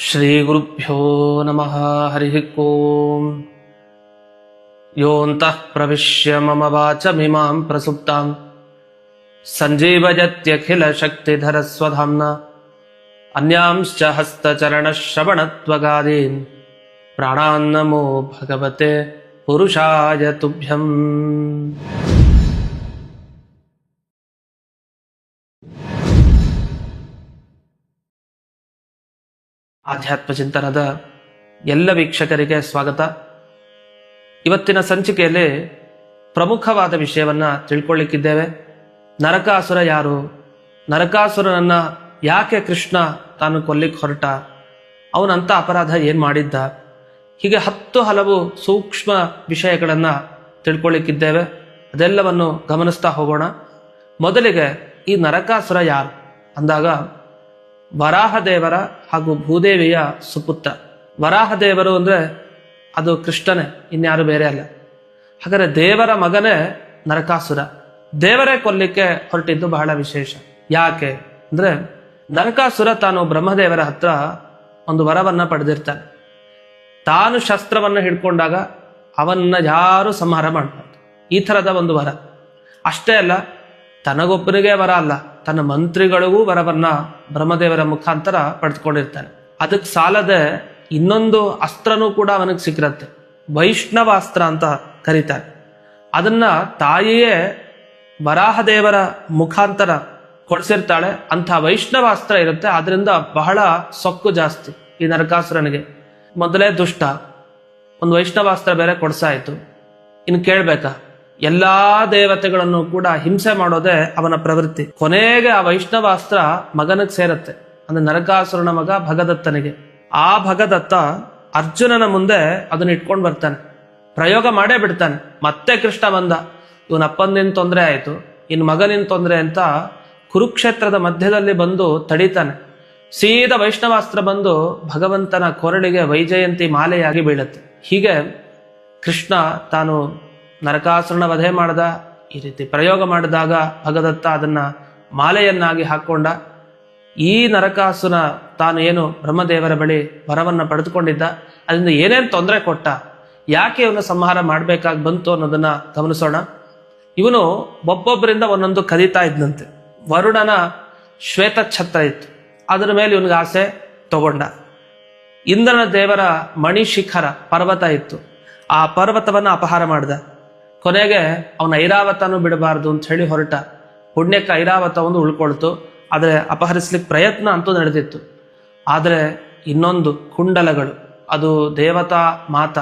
श्रीगुरुभ्यो नमः हरिः ओम् योऽन्तः प्रविश्य मम वाचमिमां प्रसुप्ताम्। सञ्जीवयत्यखिलशक्तिधरस्वधाम्ना अन्यांश्च हस्तचरणश्रवणत्वगादीन्। प्राणान्नमो भगवते पुरुषाय तुभ्यम् ಆಧ್ಯಾತ್ಮ ಚಿಂತನದ ಎಲ್ಲ ವೀಕ್ಷಕರಿಗೆ ಸ್ವಾಗತ. ಇವತ್ತಿನ ಸಂಚಿಕೆಯಲ್ಲಿ ಪ್ರಮುಖವಾದ ವಿಷಯವನ್ನ ತಿಳ್ಕೊಳ್ಳಿಕ್ಕಿದ್ದೇವೆ. ನರಕಾಸುರ ಯಾರು? ನರಕಾಸುರನನ್ನ ಯಾಕೆ ಕೃಷ್ಣ ತಾನು ಕೊಲ್ಲಿಕ್ಕೆ ಹೊರಟ? ಅವನಂತ ಅಪರಾಧ ಏನ್ ಮಾಡಿದ್ದ? ಹೀಗೆ ಹತ್ತು ಹಲವು ಸೂಕ್ಷ್ಮ ವಿಷಯಗಳನ್ನ ತಿಳ್ಕೊಳ್ಳಿಕ್ಕಿದ್ದೇವೆ. ಅದೆಲ್ಲವನ್ನು ಗಮನಿಸ್ತಾ ಹೋಗೋಣ. ಮೊದಲಿಗೆ ಈ ನರಕಾಸುರ ಯಾರು? ಅಂದಾಗ ವರಾಹದೇವರ ಹಾಗೂ ಭೂದೇವಿಯ ವರಾಹ ವರಾಹದೇವರು ಅಂದ್ರೆ ಅದು ಕೃಷ್ಣನೇ, ಇನ್ಯಾರು ಬೇರೆ ಅಲ್ಲ. ಹಾಗಾದರೆ ದೇವರ ಮಗನೇ ನರಕಾಸುರ. ದೇವರೇ ಕೊಲ್ಲಿಕ್ಕೆ ಹೊರಟಿದ್ದು ಬಹಳ ವಿಶೇಷ. ಯಾಕೆ ಅಂದ್ರೆ ನರಕಾಸುರ ತಾನು ಬ್ರಹ್ಮದೇವರ ಹತ್ರ ಒಂದು ವರವನ್ನು ಪಡೆದಿರ್ತಾನೆ. ತಾನು ಶಸ್ತ್ರವನ್ನ ಹಿಡ್ಕೊಂಡಾಗ ಅವನ್ನ ಯಾರು ಸಂಹಾರ ಮಾಡಬಾರ್ದು. ಈ ಥರದ ಒಂದು ವರ. ಅಷ್ಟೇ ಅಲ್ಲ, ತನಗೊಬ್ಬನಿಗೆ ವರ ಅಲ್ಲ. ತನ್ನ ಮಂತ್ರಿಗಳಿಗೂ ವರವನ್ನ ಬ್ರಹ್ಮದೇವರ ಮುಖಾಂತರ ಪಡೆದುಕೊಂಡಿರ್ತಾನೆ. ಅದಕ್ಕೆ ಸಾಲದೆ ಇನ್ನೊಂದು ಅಸ್ತ್ರನೂ ಕೂಡ ಅವನಿಗೆ ಸಿಕ್ಕಿರತ್ತೆ. ವೈಷ್ಣವಾಸ್ತ್ರ ಅಂತ ಕರೀತಾರೆ. ಅದನ್ನ ತಾಯಿಯೇ ವರಾಹದೇವರ ಮುಖಾಂತರ ಕೊಡಿಸಿರ್ತಾಳೆ. ಅಂಥ ವೈಷ್ಣವಾಸ್ತ್ರ ಇರುತ್ತೆ. ಅದರಿಂದ ಬಹಳ ಸೊಕ್ಕು ಜಾಸ್ತಿ ಈ ನರಕಾಸುರನಿಗೆ. ಮೊದಲೇ ದುಷ್ಟ. ಒಂದು ವೈಷ್ಣವಾಸ್ತ್ರ ಬೇರೆ ಕೊಡ್ಸಾಯ್ತು. ಇನ್ನು ಕೇಳ್ಬೇಕಾ? ಎಲ್ಲಾ ದೇವತೆಗಳನ್ನು ಕೂಡ ಹಿಂಸೆ ಮಾಡೋದೇ ಅವನ ಪ್ರವೃತ್ತಿ. ಕೊನೆಗೆ ಆ ವೈಷ್ಣವಾಸ್ತ್ರ ಮಗನಿಗೆ ಸೇರತ್ತೆ. ಅಂದ್ರೆ ನರಕಾಸುರನ ಮಗ ಭಗದತ್ತನಿಗೆ. ಆ ಭಗದತ್ತ ಅರ್ಜುನನ ಮುಂದೆ ಅದನ್ನ ಇಟ್ಕೊಂಡು ಬರ್ತಾನೆ. ಪ್ರಯೋಗ ಮಾಡೇ ಬಿಡ್ತಾನೆ. ಮತ್ತೆ ಕೃಷ್ಣ ಬಂದ. ಇವನ ಅಪ್ಪನಿಂದ ತೊಂದರೆ ಆಯ್ತು. ಇನ್ ಮಗನಿನ ತೊಂದರೆ ಅಂತ ಕುರುಕ್ಷೇತ್ರದ ಮಧ್ಯದಲ್ಲಿ ಬಂದು ತಡೀತಾನೆ. ಸೀದಾ ವೈಷ್ಣವಾಸ್ತ್ರ ಬಂದು ಭಗವಂತನ ಕೊರಳಿಗೆ ವೈಜಯಂತಿ ಮಾಲೆಯಾಗಿ ಬೀಳುತ್ತೆ. ಹೀಗೆ ಕೃಷ್ಣ ತಾನು ನರಕಾಸುರನ ವಧೆ ಮಾಡ್ದ, ಈ ರೀತಿ ಪ್ರಯೋಗ ಮಾಡಿದಾಗ ಭಗದತ್ತ ಅದನ್ನ ಮಾಲೆಯನ್ನಾಗಿ ಹಾಕೊಂಡ. ಈ ನರಕಾಸುರ ತಾನು ಏನು ಬ್ರಹ್ಮದೇವರ ಬಳಿ ವರವನ್ನು ಪಡೆದುಕೊಂಡಿದ್ದ ಅದರಿಂದ ಏನೇನು ತೊಂದರೆ ಕೊಟ್ಟ, ಯಾಕೆ ಇವನು ಸಂಹಾರ ಮಾಡಬೇಕಾಗಿ ಬಂತು ಅನ್ನೋದನ್ನ ಗಮನಿಸೋಣ. ಇವನು ಒಬ್ಬೊಬ್ಬರಿಂದ ಒಂದೊಂದು ಕದೀತಾ ಇದ್ನಂತೆ. ವರುಣನ ಶ್ವೇತ ಛತ್ರ ಇತ್ತು. ಅದರ ಮೇಲೆ ಇವನಿಗೆ ಆಸೆ ತಗೊಂಡ. ಇಂದ್ರನ ದೇವರ ಮಣಿ ಶಿಖರ ಪರ್ವತ ಇತ್ತು. ಆ ಪರ್ವತವನ್ನ ಅಪಹಾರ ಮಾಡ್ದ. ಕೊನೆಗೆ ಅವನ ಐರಾವತನೂ ಬಿಡಬಾರ್ದು ಅಂತ ಹೇಳಿ ಹೊರಟ. ಪುಣ್ಯಕ್ಕೆ ಐರಾವತ ಒಂದು ಉಳ್ಕೊಳ್ತು. ಆದರೆ ಅಪಹರಿಸ್ಲಿಕ್ಕೆ ಪ್ರಯತ್ನ ಅಂತೂ ನಡೆದಿತ್ತು. ಆದರೆ ಇನ್ನೊಂದು ಕುಂಡಲಗಳು, ಅದು ದೇವತಾ ಮಾತ,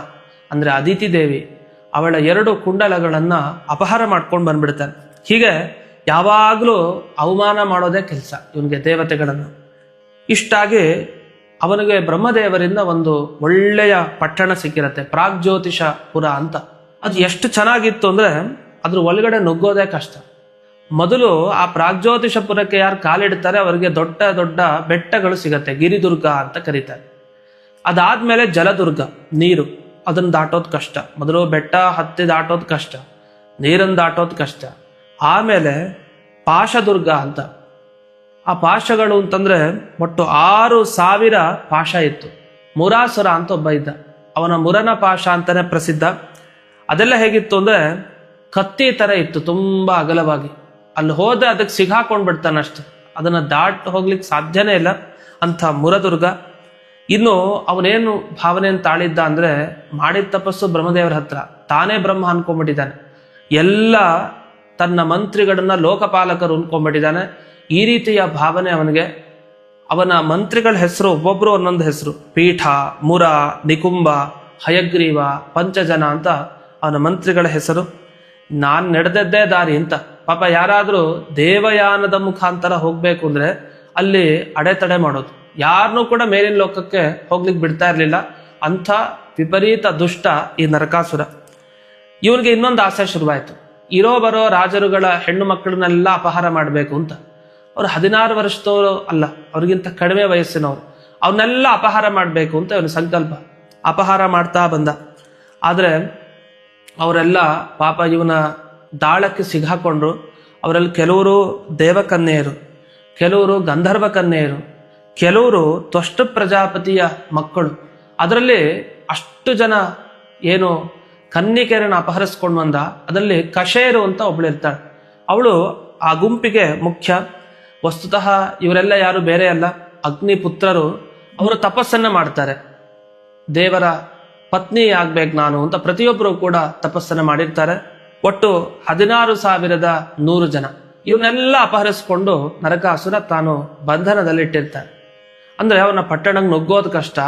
ಅಂದ್ರೆ ಅದಿತಿ ದೇವಿ, ಅವಳ ಎರಡು ಕುಂಡಲಗಳನ್ನು ಅಪಹಾರ ಮಾಡ್ಕೊಂಡು ಬಂದ್ಬಿಡ್ತಾನೆ. ಹೀಗೆ ಯಾವಾಗಲೂ ಅವಮಾನ ಮಾಡೋದೇ ಕೆಲಸ ಇವನಿಗೆ ದೇವತೆಗಳನ್ನು. ಇಷ್ಟಾಗಿ ಅವನಿಗೆ ಬ್ರಹ್ಮದೇವರಿಂದ ಒಂದು ಒಳ್ಳೆಯ ಪಟ್ಟಣ ಸಿಕ್ಕಿರತ್ತೆ, ಪ್ರಾಗ್ಜ್ಯೋತಿಷಪುರ ಅಂತ. ಅದು ಎಷ್ಟು ಚೆನ್ನಾಗಿತ್ತು ಅಂದ್ರೆ ಅದ್ರ ಒಳಗಡೆ ನುಗ್ಗೋದೇ ಕಷ್ಟ. ಮೊದಲು ಆ ಪ್ರಾಗ್ಜ್ಯೋತಿಷಪುರಕ್ಕೆ ಯಾರು ಕಾಲಿಡ್ತಾರೆ ಅವರಿಗೆ ದೊಡ್ಡ ದೊಡ್ಡ ಬೆಟ್ಟಗಳು ಸಿಗತ್ತೆ, ಗಿರಿದುರ್ಗ ಅಂತ ಕರೀತಾರೆ. ಅದಾದ್ಮೇಲೆ ಜಲದುರ್ಗ, ನೀರು, ಅದನ್ನ ದಾಟೋದು ಕಷ್ಟ. ಮೊದಲು ಬೆಟ್ಟ ಹತ್ತಿ ದಾಟೋದು ಕಷ್ಟ, ನೀರನ್ನು ದಾಟೋದು ಕಷ್ಟ. ಆಮೇಲೆ ಪಾಶದುರ್ಗ ಅಂತ. ಆ ಪಾಶಗಳು ಅಂತಂದ್ರೆ ಒಟ್ಟು ಆರು ಸಾವಿರ ಪಾಶ ಇತ್ತು. ಮುರಾಸುರ ಅಂತ ಒಬ್ಬ ಇದ್ದ. ಅವನ ಮುರನ ಪಾಶ ಅಂತಾನೆ ಪ್ರಸಿದ್ಧ. ಅದೆಲ್ಲ ಹೇಗಿತ್ತು ಅಂದ್ರೆ ಕತ್ತಿ ತರ ಇತ್ತು, ತುಂಬಾ ಅಗಲವಾಗಿ. ಅಲ್ಲಿ ಹೋದೆ ಅದಕ್ಕೆ ಸಿಗಾಕೊಂಡು ಬಿಡ್ತಾನೆ ಅಷ್ಟೆ. ಅದನ್ನ ದಾಟ್ ಹೋಗ್ಲಿಕ್ಕೆ ಸಾಧ್ಯನೇ ಇಲ್ಲ. ಅಂತ ಮುರದುರ್ಗ. ಇನ್ನು ಅವನೇನು ಭಾವನೆಯನ್ನು ತಾಳಿದ್ದ ಅಂದ್ರೆ ಮಾಡಿದ ತಪಸ್ಸು ಬ್ರಹ್ಮದೇವರ ಹತ್ರ. ತಾನೇ ಬ್ರಹ್ಮ ಅನ್ಕೊಂಡ್ಬಿಟ್ಟಿದ್ದಾನೆ. ಎಲ್ಲ ತನ್ನ ಮಂತ್ರಿಗಳನ್ನ ಲೋಕಪಾಲಕರು ಅನ್ಕೊಂಡ್ಬಿಟ್ಟಿದ್ದಾನೆ. ಈ ರೀತಿಯ ಭಾವನೆ ಅವನಿಗೆ. ಅವನ ಮಂತ್ರಿಗಳ ಹೆಸರು ಒಬ್ಬೊಬ್ಬರು ಒಂದೊಂದು ಹೆಸರು. ಪೀಠ, ಮುರ ನಿಕುಂಬ ಹಯಗ್ರೀವ, ಪಂಚಜನ ಅಂತ ಅವನ ಮಂತ್ರಿಗಳ ಹೆಸರು? ನಾನು ನಡೆದದ್ದೇ ದಾರಿ ಅಂತ. ಪಾಪ ಯಾರಾದರೂ ದೇವಯಾನದ ಮುಖಾಂತರ ಹೋಗಬೇಕು ಅಂದ್ರೆ ಅಲ್ಲಿ ಅಡೆತಡೆ ಮಾಡೋದು. ಯಾರನ್ನೂ ಕೂಡ ಮೇಲಿನ ಲೋಕಕ್ಕೆ ಹೋಗ್ಲಿಕ್ಕೆ ಬಿಡ್ತಾ ಇರಲಿಲ್ಲ. ಅಂಥ ವಿಪರೀತ ದುಷ್ಟ ಈ ನರಕಾಸುರ. ಇವನಿಗೆ ಇನ್ನೊಂದು ಆಸೆ ಶುರುವಾಯಿತು. ಇರೋ ಬರೋ ರಾಜರುಗಳ ಹೆಣ್ಣು ಮಕ್ಕಳನ್ನೆಲ್ಲ ಅಪಹಾರ ಮಾಡಬೇಕು ಅಂತ. ಅವ್ರು ಹದಿನಾರು ವರ್ಷದವರು ಅಲ್ಲ, ಅವ್ರಿಗಿಂತ ಕಡಿಮೆ ವಯಸ್ಸಿನವರು. ಅವನ್ನೆಲ್ಲ ಅಪಹಾರ ಮಾಡಬೇಕು ಅಂತ ಇವನ ಸಂಕಲ್ಪ. ಅಪಹಾರ ಮಾಡ್ತಾ ಬಂದ. ಆದರೆ ಅವರೆಲ್ಲ ಪಾಪ ಇವನ ದಾಳಕ್ಕೆ ಸಿಗಾಕೊಂಡ್ರು ಅವರಲ್ಲಿ ಕೆಲವರು ದೇವಕನ್ಯೆಯರು, ಕೆಲವರು ಗಂಧರ್ವ ಕನ್ಯೆಯರು ಕೆಲವರು ತ್ವಷ್ಟ ಪ್ರಜಾಪತಿಯ ಮಕ್ಕಳು. ಅದರಲ್ಲಿ ಅಷ್ಟು ಜನ ಏನು ಕನ್ನಿಕೆರನ್ನ ಅಪಹರಿಸ್ಕೊಂಡು ಬಂದ, ಅದರಲ್ಲಿ ಕಷೇರು ಅಂತ ಒಬ್ಳು ಇರ್ತಾಳೆ. ಅವಳು ಆ ಗುಂಪಿಗೆ ಮುಖ್ಯ. ವಸ್ತುತಃ ಇವರೆಲ್ಲ ಯಾರು ಬೇರೆ ಅಲ್ಲ ಅಗ್ನಿ ಪುತ್ರರು ಅವರು ತಪಸ್ಸನ್ನ ಮಾಡ್ತಾರೆ. ದೇವರ ಪತ್ನಿ ಆಗ್ಬೇಕು ನಾನು ಅಂತ ಪ್ರತಿಯೊಬ್ಬರು ಕೂಡ ತಪಸ್ಸನ್ನು ಮಾಡಿರ್ತಾರೆ. ಒಟ್ಟು ಹದಿನಾರು ಸಾವಿರದ ನೂರು ಜನ. ಇವನ್ನೆಲ್ಲ ಅಪಹರಿಸ್ಕೊಂಡು ನರಕಾಸುರ ತಾನು ಬಂಧನದಲ್ಲಿಟ್ಟಿರ್ತಾನೆ ಅಂದ್ರೆ ಅವನ ಪಟ್ಟಣಕ್ಕೆ ನುಗ್ಗೋದು ಕಷ್ಟ.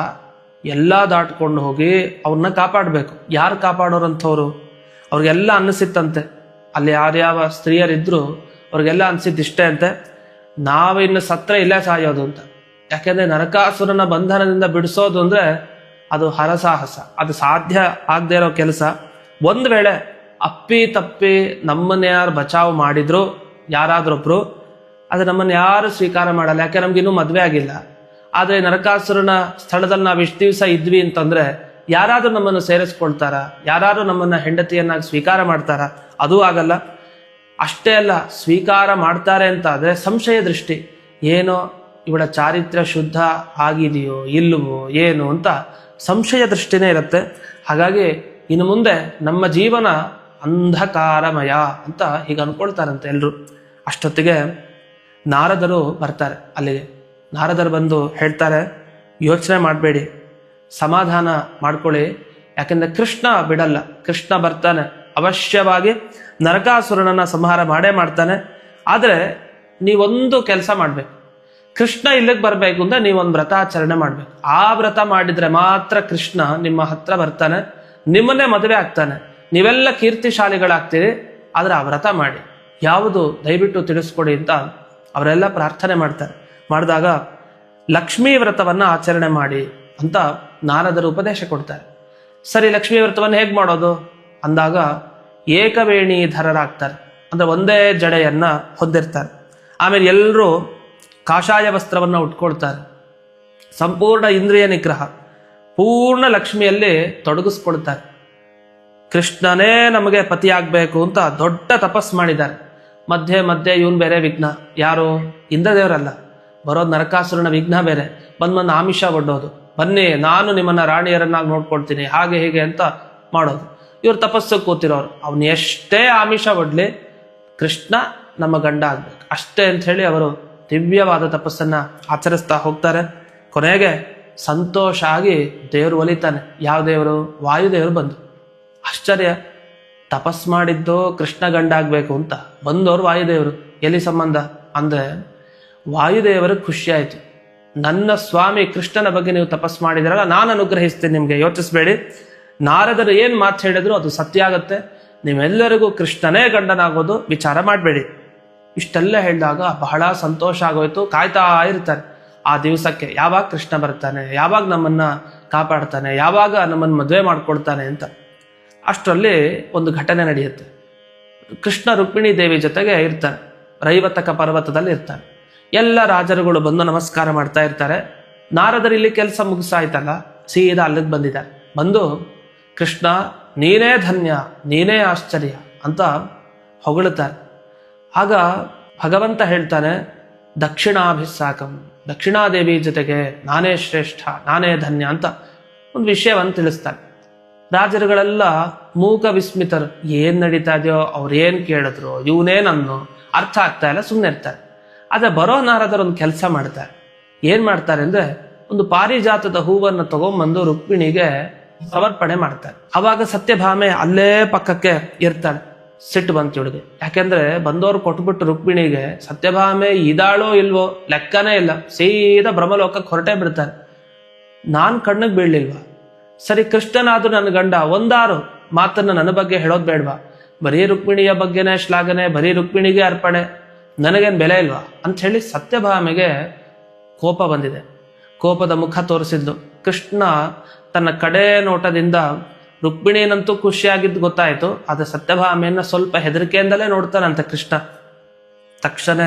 ಎಲ್ಲ ದಾಟ್ಕೊಂಡು ಹೋಗಿ ಅವನ್ನ ಕಾಪಾಡಬೇಕು. ಯಾರು ಕಾಪಾಡೋರಂಥವ್ರು? ಅವ್ರಿಗೆಲ್ಲ ಅನ್ನಿಸಿತ್ತಂತೆ. ಅಲ್ಲಿ ಯಾರ್ಯಾವ ಸ್ತ್ರೀಯರಿದ್ರು ಅವ್ರಿಗೆಲ್ಲ ಅನಿಸಿದ್ದು ಇಷ್ಟೇ ಅಂತೆ. ನಾವಿನ್ನು ಸತ್ರ ಇಲ್ಲೇ ಸಾಯೋದು ಅಂತ. ಯಾಕೆಂದರೆ ನರಕಾಸುರನ ಬಂಧನದಿಂದ ಬಿಡಿಸೋದು ಅಂದ್ರೆ ಅದು ಹರಸಾಹಸ. ಅದು ಸಾಧ್ಯ ಆಗದೆ ಇರೋ ಕೆಲಸ. ಒಂದು ವೇಳೆ ಅಪ್ಪಿ ತಪ್ಪಿ ನಮ್ಮನ್ನ ಯಾರು ಬಚಾವ್ ಮಾಡಿದ್ರು ಯಾರಾದ್ರೊಬ್ರು ಅದು ನಮ್ಮನ್ನ ಯಾರು ಸ್ವೀಕಾರ ಮಾಡಲ್ಲ. ಯಾಕೆ ನಮಗಿನ್ನೂ ಮದುವೆ ಆಗಿಲ್ಲ. ಆದರೆ ನರಕಾಸುರನ ಸ್ಥಳದಲ್ಲಿ ನಾವು ಇಷ್ಟು ದಿವಸ ಇದ್ವಿ ಅಂತಂದ್ರೆ, ಯಾರಾದ್ರೂ ನಮ್ಮನ್ನು ಸೇರಿಸ್ಕೊಳ್ತಾರ, ಯಾರಾದ್ರೂ ನಮ್ಮನ್ನ ಹೆಂಡತಿಯನ್ನಾಗಿ ಸ್ವೀಕಾರ ಮಾಡ್ತಾರ, ಅದೂ ಆಗಲ್ಲ. ಅಷ್ಟೇ ಅಲ್ಲ, ಸ್ವೀಕಾರ ಮಾಡ್ತಾರೆ ಅಂತ ಆದ್ರೆ ಸಂಶಯ ದೃಷ್ಟಿ. ಏನೋ, ಇವಳ ಚಾರಿತ್ರ್ಯ ಶುದ್ಧ ಆಗಿದೆಯೋ ಇಲ್ಲವೋ ಏನು ಅಂತ ಸಂಶಯ ದೃಷ್ಟಿನೇ ಇರುತ್ತೆ. ಹಾಗಾಗಿ ಇನ್ನು ಮುಂದೆ ನಮ್ಮ ಜೀವನ ಅಂಧಕಾರಮಯ ಅಂತ ಹೀಗೆ ಅನ್ಕೊಳ್ತಾರಂತೆ ಎಲ್ಲರೂ ಅಷ್ಟೊತ್ತಿಗೆ ನಾರದರು ಬರ್ತಾರೆ ಅಲ್ಲಿಗೆ. ನಾರದರು ಬಂದು ಹೇಳ್ತಾರೆ, ಯೋಚನೆ ಮಾಡಬೇಡಿ, ಸಮಾಧಾನ ಮಾಡ್ಕೊಳ್ಳಿ. ಯಾಕೆಂದ್ರೆ ಕೃಷ್ಣ ಬಿಡಲ್ಲ. ಕೃಷ್ಣ ಬರ್ತಾನೆ. ಅವಶ್ಯವಾಗಿ ನರಕಾಸುರನನ್ನ ಸಂಹಾರ ಮಾಡೇ ಮಾಡ್ತಾನೆ. ಆದರೆ ನೀವೊಂದು ಕೆಲಸ ಮಾಡ್ಬೇಕು. ಕೃಷ್ಣ ಇಲ್ಲಿಗೆ ಬರಬೇಕು ಅಂದ್ರೆ ನೀವೊಂದು ವ್ರತಾಚರಣೆ ಮಾಡ್ಬೇಕು. ಆ ವ್ರತ ಮಾಡಿದ್ರೆ ಮಾತ್ರ ಕೃಷ್ಣ ನಿಮ್ಮ ಹತ್ರ ಬರ್ತಾನೆ, ನಿಮ್ಮನ್ನೇ ಮದುವೆ ಆಗ್ತಾನೆ. ನೀವೆಲ್ಲ ಕೀರ್ತಿಶಾಲಿಗಳಾಗ್ತೀರಿ, ಆದ್ರೆ ಆ ವ್ರತ ಮಾಡಿ. ಯಾವುದು ದಯವಿಟ್ಟು ತಿಳಿಸ್ಕೊಡಿ ಅಂತ ಅವರೆಲ್ಲ ಪ್ರಾರ್ಥನೆ ಮಾಡ್ತಾರೆ. ಮಾಡಿದಾಗ ಲಕ್ಷ್ಮೀ ವ್ರತವನ್ನ ಆಚರಣೆ ಮಾಡಿ ಅಂತ ನಾರದರು ಉಪದೇಶ ಕೊಡ್ತಾರೆ. ಸರಿ, ಲಕ್ಷ್ಮೀ ವ್ರತವನ್ನು ಹೇಗೆ ಮಾಡೋದು? ಅಂದಾಗ ಏಕವೇಣಿ ಧರರಾಗ್ತಾರೆ ಅಂದ್ರೆ ಒಂದೇ ಜಡೆಯನ್ನ ಹೊಂದಿರ್ತಾರೆ. ಆಮೇಲೆ ಎಲ್ಲರೂ ಕಾಷಾಯ ವಸ್ತ್ರವನ್ನು ಉಟ್ಕೊಳ್ತಾರೆ. ಸಂಪೂರ್ಣ ಇಂದ್ರಿಯ ನಿಗ್ರಹ. ಪೂರ್ಣ ಲಕ್ಷ್ಮಿಯಲ್ಲಿ ತೊಡಗಿಸ್ಕೊಳ್ತಾರೆ. ಕೃಷ್ಣನೇ ನಮಗೆ ಪತಿಯಾಗಬೇಕು ಅಂತ ದೊಡ್ಡ ತಪಸ್ ಮಾಡಿದ್ದಾರೆ. ಮಧ್ಯೆ ಮಧ್ಯೆ ಇವನು ಬೇರೆ ವಿಘ್ನ. ಯಾರು? ಇಂದ್ರದೇವರಲ್ಲ. ಬರೋದು ನರಕಾಸುರನ ವಿಘ್ನ ಬೇರೆ. ಬಂದು ಬಂದು ಆಮಿಷ ಒಡ್ಡೋದು. ಬನ್ನಿ, ನಾನು ನಿಮ್ಮನ್ನ ರಾಣಿಯರನ್ನಾಗಿ ನೋಡ್ಕೊಳ್ತೀನಿ. ಹಾಗೆ ಹೀಗೆ ಅಂತ ಮಾಡೋದು. ಇವ್ರು ತಪಸ್ಸು ಕೂತಿರೋರು. ಅವನು ಎಷ್ಟೇ ಆಮಿಷ ಒಡ್ಲಿ ಕೃಷ್ಣ ನಮ್ಮ ಗಂಡ ಆಗ್ಬೇಕು. ಅಷ್ಟೇ ಅಂತ ಹೇಳಿ ಅವರು ದಿವ್ಯವಾದ ತಪಸ್ಸನ್ನ ಆಚರಿಸ್ತಾ ಹೋಗ್ತಾರೆ. ಕೊನೆಗೆ ಸಂತೋಷ ಆಗಿ ದೇವರು ಒಲಿತಾನೆ. ಯಾವ ದೇವರು? ವಾಯುದೇವರು ಬಂದು. ಆಶ್ಚರ್ಯ. ತಪಸ್ ಮಾಡಿದ್ದು ಕೃಷ್ಣ ಗಂಡ ಆಗಬೇಕು ಅಂತ. ಬಂದವರು ವಾಯುದೇವರು. ಎಲ್ಲಿ ಸಂಬಂಧ? ಅಂದ್ರೆ ವಾಯುದೇವರು ಖುಷಿ ಆಯ್ತು. ನನ್ನ ಸ್ವಾಮಿ ಕೃಷ್ಣನ ಬಗ್ಗೆ ನೀವು ತಪಸ್ ಮಾಡಿದ್ರಲ್ಲ, ನಾನು ಅನುಗ್ರಹಿಸ್ತೀನಿ ನಿಮ್ಗೆ. ಯೋಚಿಸ್ಬೇಡಿ. ನಾರದರು ಏನ್ ಮಾತು ಹೇಳಿದ್ರು ಅದು ಸತ್ಯ ಆಗತ್ತೆ. ನೀವೆಲ್ಲರಿಗೂ ಕೃಷ್ಣನೇ ಗಂಡನಾಗೋದು ವಿಚಾರ ಮಾಡಬೇಡಿ. ಇಷ್ಟೆಲ್ಲ ಹೇಳಿದಾಗ ಬಹಳ ಸಂತೋಷ ಆಗೋಯ್ತು. ಕಾಯ್ತಾ ಇರ್ತಾರೆ. ಆ ದಿವಸಕ್ಕೆ ಯಾವಾಗ ಕೃಷ್ಣ ಬರ್ತಾನೆ, ಯಾವಾಗ ನಮ್ಮನ್ನ ಕಾಪಾಡ್ತಾನೆ, ಯಾವಾಗ ನಮ್ಮನ್ನ ಮದುವೆ ಮಾಡ್ಕೊಳ್ತಾನೆ ಅಂತ. ಅಷ್ಟರಲ್ಲಿ ಒಂದು ಘಟನೆ ನಡೆಯುತ್ತೆ. ಕೃಷ್ಣ ರುಕ್ಮಿಣಿ ದೇವಿ ಜೊತೆಗೆ ಇರ್ತಾರೆ. ರೈವತಕ ಪರ್ವತದಲ್ಲಿ ಇರ್ತಾರೆ. ಎಲ್ಲ ರಾಜರುಗಳು ಬಂದು ನಮಸ್ಕಾರ ಮಾಡ್ತಾ ಇರ್ತಾರೆ. ನಾರದರು ಇಲ್ಲಿ ಕೆಲಸ ಮುಗಿಸಾಯ್ತಲ್ಲ, ಸೀದಾ ಅಲ್ಲಿಗೆ ಬಂದಿದ್ದಾರೆ. ಬಂದು, ಕೃಷ್ಣ, ನೀನೇ ಧನ್ಯ, ನೀನೇ ಆಶ್ಚರ್ಯ ಅಂತ ಹೊಗಳುತ್ತಾರೆ. ಆಗ ಭಗವಂತ ಹೇಳ್ತಾನೆ, ದಕ್ಷಿಣಾಭಿಸಾಕಂ, ದಕ್ಷಿಣಾದೇವಿ ಜೊತೆಗೆ ನಾನೇ ಶ್ರೇಷ್ಠ, ನಾನೇ ಧನ್ಯ ಅಂತ ಒಂದು ವಿಷಯವನ್ನು ತಿಳಿಸ್ತಾನೆ. ರಾಜರುಗಳೆಲ್ಲ ಮೂಕ ವಿಸ್ಮಿತರು, ಏನ್ ನಡೀತಾ ಇದೆಯೋ ಅವ್ರು ಏನ್ ಕೇಳಿದ್ರು ಇವನೇನನ್ನು ಅರ್ಥ ಆಗ್ತಾ ಇಲ್ಲ ಸುಮ್ಮನೆ ಇರ್ತಾರೆ. ಆದರೆ ಬರೋ ನಾರದರು ಒಂದು ಕೆಲಸ ಮಾಡ್ತಾರೆ. ಏನ್ ಮಾಡ್ತಾರೆ ಅಂದ್ರೆ, ಒಂದು ಪಾರಿಜಾತದ ಹೂವನ್ನು ತಗೊಂಬಂದು ರುಕ್ಮಿಣಿಗೆ ಸಮರ್ಪಣೆ ಮಾಡ್ತಾರೆ. ಅವಾಗ ಸತ್ಯಭಾಮೆ ಅಲ್ಲೇ ಪಕ್ಕಕ್ಕೆ ಇರ್ತಾಳೆ. ಸಿಟ್ಟು ಬಂತು ಇವಳಿಗೆ. ಯಾಕೆಂದ್ರೆ ಬಂದವರು ಕೊಟ್ಬಿಟ್ಟು ರುಕ್ಮಿಣಿಗೆ, ಸತ್ಯಭಾಮೆ ಇದಾಳೋ ಇಲ್ವೋ? ಲೆಕ್ಕನೇ ಇಲ್ಲ. ಸೀದಾ ಬ್ರಹ್ಮಲೋಕಕ್ಕೆ ಹೊರಟೇ ಬಿಡ್ತಾರೆ. ನಾನು ಕಣ್ಣಿಗೆ ಬೀಳ್ಲಿಲ್ವಾ? ಸರಿ, ಕೃಷ್ಣನಾದ್ರೂ ನನ್ನ ಗಂಡ, ಒಂದಾರು ಮಾತನ್ನ ನನ್ನ ಬಗ್ಗೆ ಹೇಳೋದು ಬೇಡ್ವಾ? ಬರೀ ರುಕ್ಮಿಣಿಯ ಬಗ್ಗೆನೇ ಶ್ಲಾಘನೆ, ಬರೀ ರುಕ್ಮಿಣಿಗೆ ಅರ್ಪಣೆ, ನನಗೇನ್ ಬೆಲೆ ಇಲ್ವಾ? ಅಂತ ಹೇಳಿ ಸತ್ಯಭಾಮೆಗೆ ಕೋಪ ಬಂದಿದೆ. ಕೋಪದ ಮುಖ ತೋರಿಸಿದ್ಲು. ಕೃಷ್ಣ ತನ್ನ ಕಡೆ ನೋಟದಿಂದ ರುಕ್ಮಿಣಿನಂತೂ ಖುಷಿಯಾಗಿದ್ದು ಗೊತ್ತಾಯಿತು, ಆದರೆ ಸತ್ಯಭಾಮೆಯನ್ನ ಸ್ವಲ್ಪ ಹೆದರಿಕೆಯಿಂದಲೇ ನೋಡ್ತಾನಂತೆ ಕೃಷ್ಣ. ತಕ್ಷಣ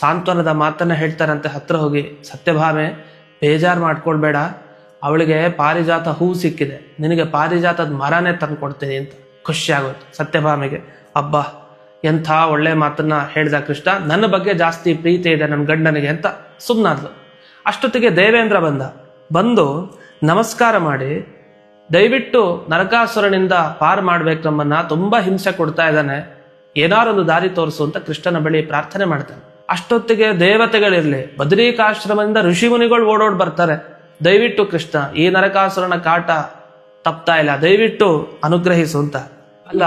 ಸಾಂತ್ವನದ ಮಾತನ್ನು ಹೇಳ್ತಾರಂತೆ ಹತ್ರ ಹೋಗಿ, ಸತ್ಯಭಾಮೆ, ಬೇಜಾರು ಮಾಡ್ಕೊಳ್ಬೇಡ. ಅವಳಿಗೆ ಪಾರಿಜಾತ ಹೂ ಸಿಕ್ಕಿದೆ. ನಿನಗೆ ಪಾರಿಜಾತದ ಮರನೇ ತಂದು ಕೊಡ್ತೀನಿ ಅಂತ ಖುಷಿ ಆಗೋಯ್ತು ಸತ್ಯಭಾಮೆಗೆ. ಅಬ್ಬಾ, ಎಂಥ ಒಳ್ಳೆ ಮಾತನ್ನ ಹೇಳಿದ ಕೃಷ್ಣ. ನನ್ನ ಬಗ್ಗೆ ಜಾಸ್ತಿ ಪ್ರೀತಿ ಇದೆ ನನ್ನ ಗಂಡನಿಗೆ ಅಂತ ಸುಮ್ಮನಾದ್ಲು ಅಷ್ಟೊತ್ತಿಗೆ ದೇವೇಂದ್ರ ಬಂದ. ಬಂದು ನಮಸ್ಕಾರ ಮಾಡಿ ದಯವಿಟ್ಟು ನರಕಾಸುರನಿಂದ ಪಾರು ಮಾಡ್ಬೇಕು ನಮ್ಮನ್ನ. ತುಂಬಾ ಹಿಂಸೆ ಕೊಡ್ತಾ ಇದ್ದಾನೆ. ಏನಾರೊಂದು ದಾರಿ ತೋರಿಸು ಅಂತ ಕೃಷ್ಣನ ಬಳಿ ಪ್ರಾರ್ಥನೆ ಮಾಡ್ತಾನೆ. ಅಷ್ಟೊತ್ತಿಗೆ ದೇವತೆಗಳಿರಲಿ, ಬದರಿಕಾಶ್ರಮದಿಂದ ಋಷಿ ಮುನಿಗಳು ಓಡೋಡ್ ಬರ್ತಾರೆ. ದಯವಿಟ್ಟು ಕೃಷ್ಣ, ಈ ನರಕಾಸುರನ ಕಾಟ ತಪ್ತಾ ಇಲ್ಲ. ದಯವಿಟ್ಟು ಅನುಗ್ರಹಿಸು ಅಂತ. ಅಲ್ಲ,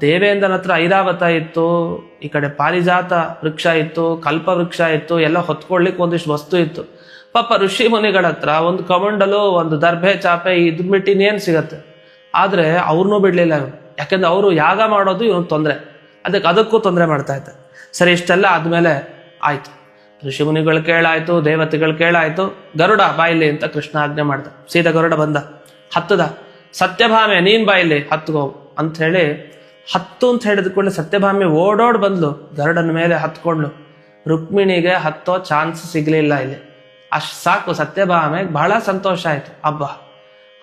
ದೇವೇಂದ್ರನ ಹತ್ರ ಐರಾವತ ಇತ್ತು, ಈ ಕಡೆ ಪಾರಿಜಾತ ವೃಕ್ಷ ಇತ್ತು ಕಲ್ಪ ವೃಕ್ಷ ಇತ್ತು, ಎಲ್ಲ ಹೊತ್ಕೊಳ್ಳಿಕ್ಕೆ ಒಂದಿಷ್ಟು ವಸ್ತು ಇತ್ತು. ಪಾಪ ಋಷಿ ಮುನಿಗಳ ಹತ್ರ ಒಂದು ಕಮಂಡಲು, ಒಂದು ದರ್ಭೆ, ಚಾಪೆ ಇದ್ ಬಿಟ್ಟು ಇನ್ನೇನ್ ಸಿಗತ್ತೆ? ಆದ್ರೆ ಅವ್ರನ್ನೂ ಬಿಡಲಿಲ್ಲ ಇವನು. ಯಾಕಂದ್ರೆ ಅವರು ಯಾಗ ಮಾಡೋದು ಇವನು ತೊಂದರೆ. ಅದಕ್ಕೆ ಅದಕ್ಕೂ ತೊಂದರೆ ಮಾಡ್ತಾ ಇದ್ದ. ಸರಿ, ಇಷ್ಟೆಲ್ಲ ಆದ್ಮೇಲೆ ಆಯ್ತು. ಋಷಿ ಮುನಿಗಳು ಕೇಳಾಯ್ತು, ದೇವತೆಗಳು ಕೇಳಾಯ್ತು. ಗರುಡ ಬಾಯಿಲಿ ಅಂತ ಕೃಷ್ಣ ಆಜ್ಞೆ ಮಾಡ್ದ. ಸೀದಾ ಗರುಡ ಬಂದ. ಹತ್ತದ. ಸತ್ಯಭಾಮೆ, ನೀನ್ ಬಾಯಿಲಿ ಹತ್ಕೋ ಅಂತ ಹೇಳಿ ಹತ್ತು ಅಂತ ಹೇಳಿದ ಕೂಡಲೇ ಸತ್ಯಭಾಮೆ ಓಡೋಡ್ ಬಂದ್ಲು. ಗರುಡನ ಮೇಲೆ ಹತ್ಕೊಂಡ್ಲು. ರುಕ್ಮಿಣಿಗೆ ಹತ್ತೋ ಚಾನ್ಸ್ ಸಿಗ್ಲಿಲ್ಲ ಇಲ್ಲಿ. ಅಷ್ಟ್ ಸಾಕು ಸತ್ಯಭಾಮೆಗೆ ಬಹಳ ಸಂತೋಷ ಆಯಿತು. ಹಬ್ಬ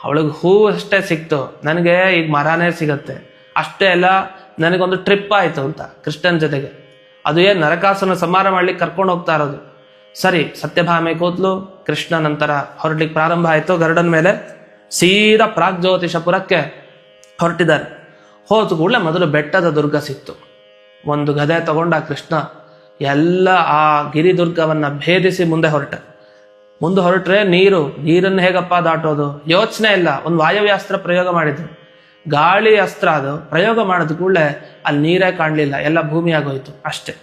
ಅವಳಿಗೆ ಹೂ ಅಷ್ಟೇ ಸಿಕ್ತು. ನನಗೆ ಈಗ ಮರನೇ ಸಿಗತ್ತೆ. ಅಷ್ಟೇ ಅಲ್ಲ, ನನಗೊಂದು ಟ್ರಿಪ್ ಆಯಿತು ಅಂತ ಕೃಷ್ಣನ ಜೊತೆಗೆ. ಅದು ಏನು ನರಕಾಸನ ಸಂಹಾರ ಮಾಡ್ಲಿಕ್ಕೆ ಕರ್ಕೊಂಡು ಹೋಗ್ತಾ ಇರೋದು. ಸರಿ, ಸತ್ಯಭಾಮೆ ಕೂತ್ಲು ಕೃಷ್ಣ ನಂತರ ಹೊರಡ್ಲಿಕ್ಕೆ ಪ್ರಾರಂಭ ಆಯಿತು ಗರ್ಡನ್ ಮೇಲೆ. ಸೀದಾ ಪ್ರಾಗ್ಜ್ಯೋತಿಷಪುರಕ್ಕೆ ಹೊರಟಿದ್ದಾರೆ. ಹೋದ ಕೂಡಲೇ ಮೊದಲು ಬೆಟ್ಟದ ದುರ್ಗ ಸಿಕ್ತು. ಒಂದು ಗದೆ ತಗೊಂಡ ಕೃಷ್ಣ ಎಲ್ಲ ಆ ಗಿರಿದುರ್ಗವನ್ನು ಭೇದಿಸಿ ಮುಂದೆ ಹೊರಟ. ಮುಂದೆ ಹೊರಟ್ರೆ ನೀರು, ನೀರನ್ನು ಹೇಗಪ್ಪ ದಾಟೋದು? ಯೋಚನೆ ಇಲ್ಲ. ಒಂದು ವಾಯವ್ಯಾಸ್ತ್ರ ಪ್ರಯೋಗ ಮಾಡಿದ್ರು. ಗಾಳಿ ಅಸ್ತ್ರ ಅದು. ಪ್ರಯೋಗ ಮಾಡಿದ ಕೂಡಲೇ ಅಲ್ಲಿ ನೀರೇ ಕಾಣಲಿಲ್ಲ. ಎಲ್ಲ ಭೂಮಿ ಆಗೋಯ್ತು. ಅಷ್ಟೆ.